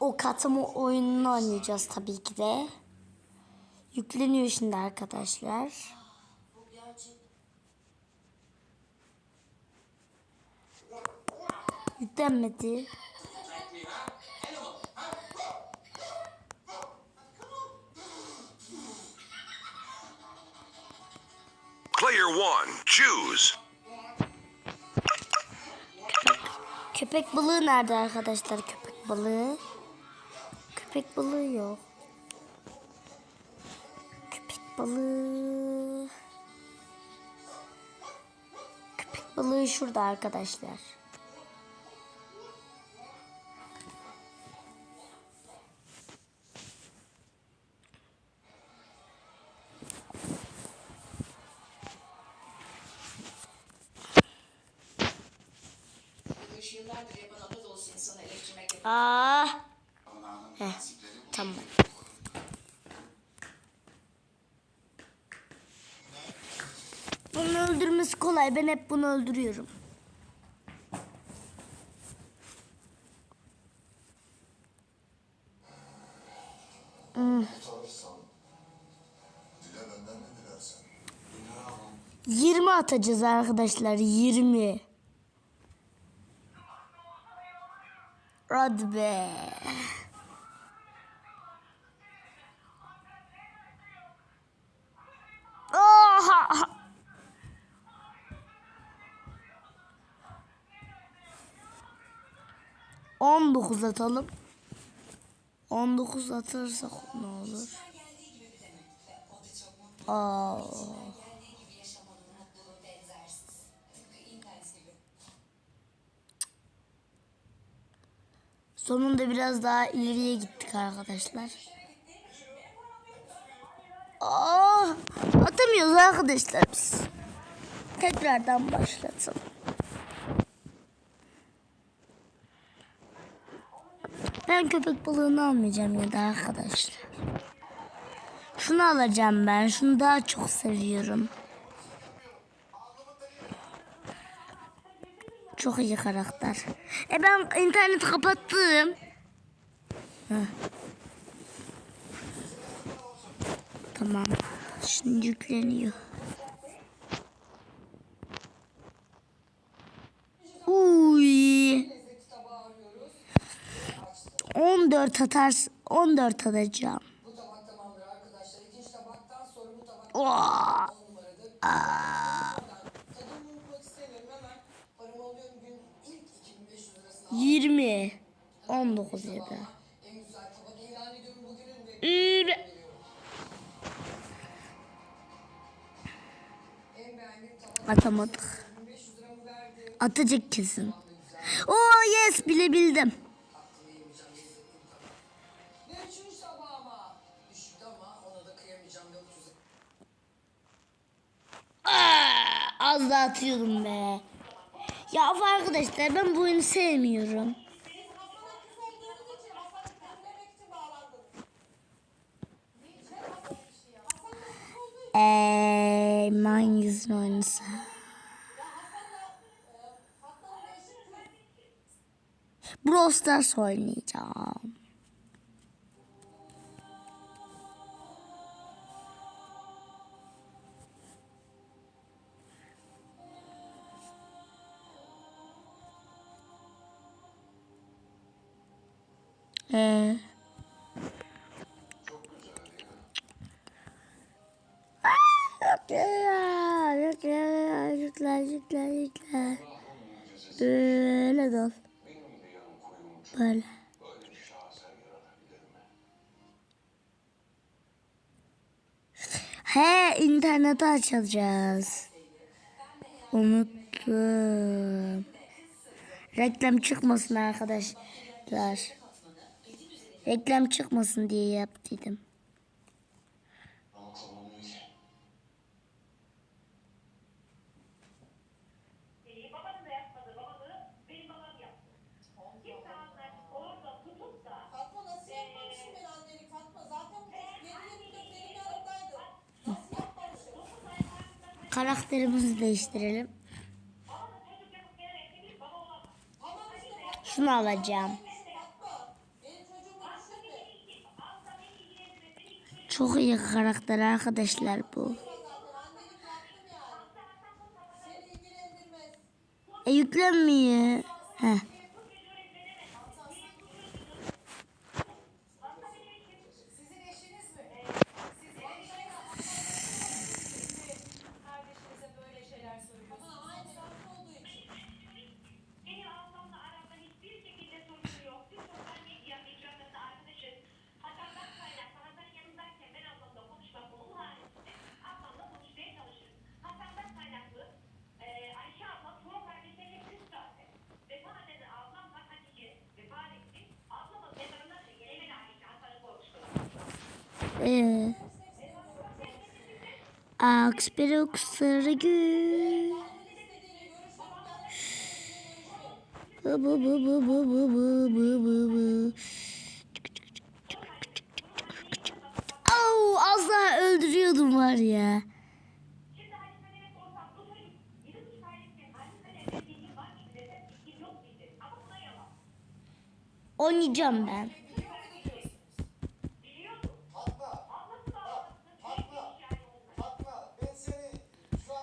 o katımı oyununu oynayacağız tabii ki de. Yükleniyor şimdi arkadaşlar. Yüklenmedi. Player one, choose. Köpek balığı nerede arkadaşlar? Köpek balığı. Köpek balığı yok. Köpek balığı. Köpek balığı şurada arkadaşlar. Üç Heh, tamam. Bunu öldürmesi kolay. Ben hep bunu öldürüyorum. 20 atacağız arkadaşlar. 20. Hadi be. 19 atalım. 19 atırsak ne olur? Aa. Sonunda biraz daha ileriye gittik arkadaşlar. Aa, atamıyoruz arkadaşlar biz. Tekrardan başlatalım. Ben köpek balığını almayacağım ya da arkadaşlar. Şunu alacağım ben. Şunu daha çok seviyorum. Çok iyi karakter. E ben internet kapattım. Heh. Tamam. Şimdi yükleniyor. 14 atar 14 atacağım. bu tabak tamamdır arkadaşlar. İkinci tabaktan sonra bu tabak 2500 lirasını 20 19 ya da. tabak Atamadık. 2500 liramı verdim. Atacak kesin. Oo yes bilebildim. Az daha atıyordum be. Ya arkadaşlar ben bu oyunu sevmiyorum. Eee man yüzünü oynasa. Brawl Stars oynayacağım. Ee, yok ya, yükler, yükler, yükler. Böyle dol. Böyle. He, interneti açacağız. Unuttum. Reklam çıkmasın arkadaşlar. Reklam çıkmasın diye yaptıydım. Ama tamamlıyor ki. Babanın da yapmadığı babalığı benim babam yaptı. Kimse anlar orada tutup da Fatma nasıl yapmamışım ben annelik Fatma? Zaten bu çocuk 7-24 benim yanımdaydı. Nasıl yapmamışım? Karakterimizi değiştirelim. çocuk yapıp Çok iyi karakter arkadaşlar bu. E yüklenmiyor. Heh. Ee, Aksperok sarı gül. Bu bu bu bu bu bu bu bu bu bu. Oh, az daha öldürüyordum var ya. Oynayacağım ben.